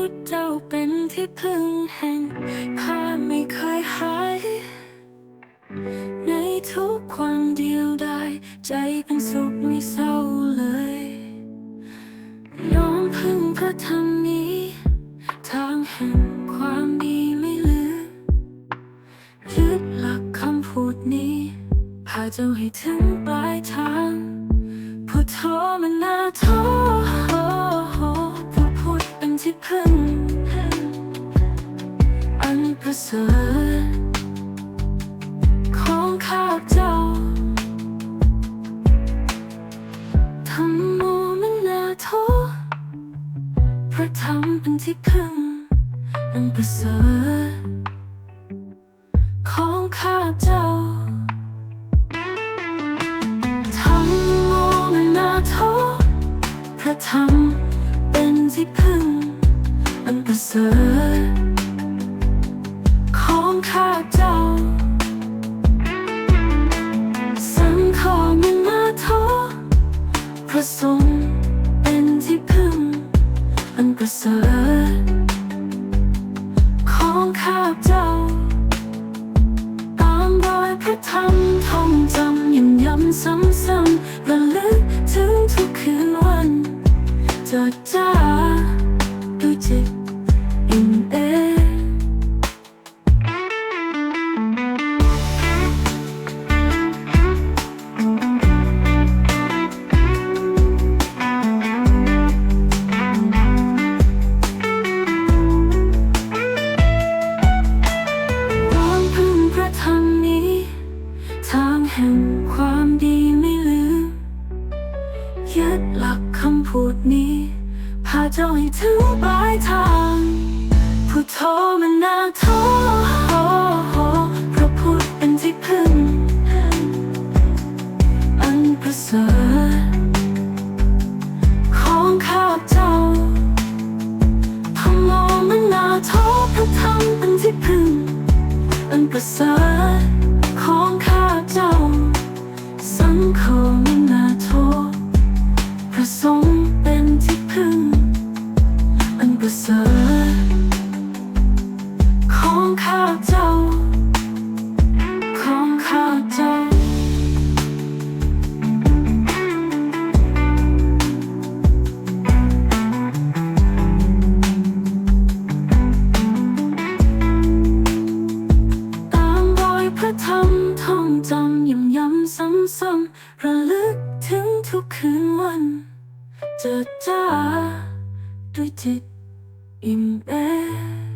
พุทธเจ้าเป็นที่พึ่งแห่งข้าไม่เคยหาย ในทุกความเดียวดายใจเป็นสุขไม่เศร้าเลย น้อมพึ่งพระธรรมนี้ ทางแห่งความดีไม่ลืมยึดหลักคำพูดนี้ พาเจ้าให้ถึงปลายทางพุทโธมันนาทผู้ สริฐของข้าเจ้าธรรมโมมันนาโทพระธรรมเป็นที่พึ่งอันประเสริฐของข้าเจ้าธรรมโมมนาโทพระธรรมเป็นที่พึ่งอันประเสริฐ ของข้าเจ้า สังฆมนาโทพระสงฆ์เป็นที่พึ่ง อันประเสริฐของข้าเจ้า ตามรอยพระธรรมท่องจำย้ำย้ำซ้ำซ้ำระลึกถึงทุกคืนวันจดจ้าด้วยจิต เจ้าให้ถึงปลายทางพุทโธมันนาโทพระพุทธเป็นที่พึ่ง อันประเสริฐของข้าเจ้าธรรมโมมนนาโทพระธรรมเป็นที่พึ่ง อันประเสริฐของข้าเจ้าสังฆม ประเสริฐของข้าเจ้า ของข้าเจ้า ตามรอยพระธรรมท่องจำย้ำย้ำซ้ำซ้ำระลึกถึงทุกคืนวัน เจอจ้าด้วยจิต in bed.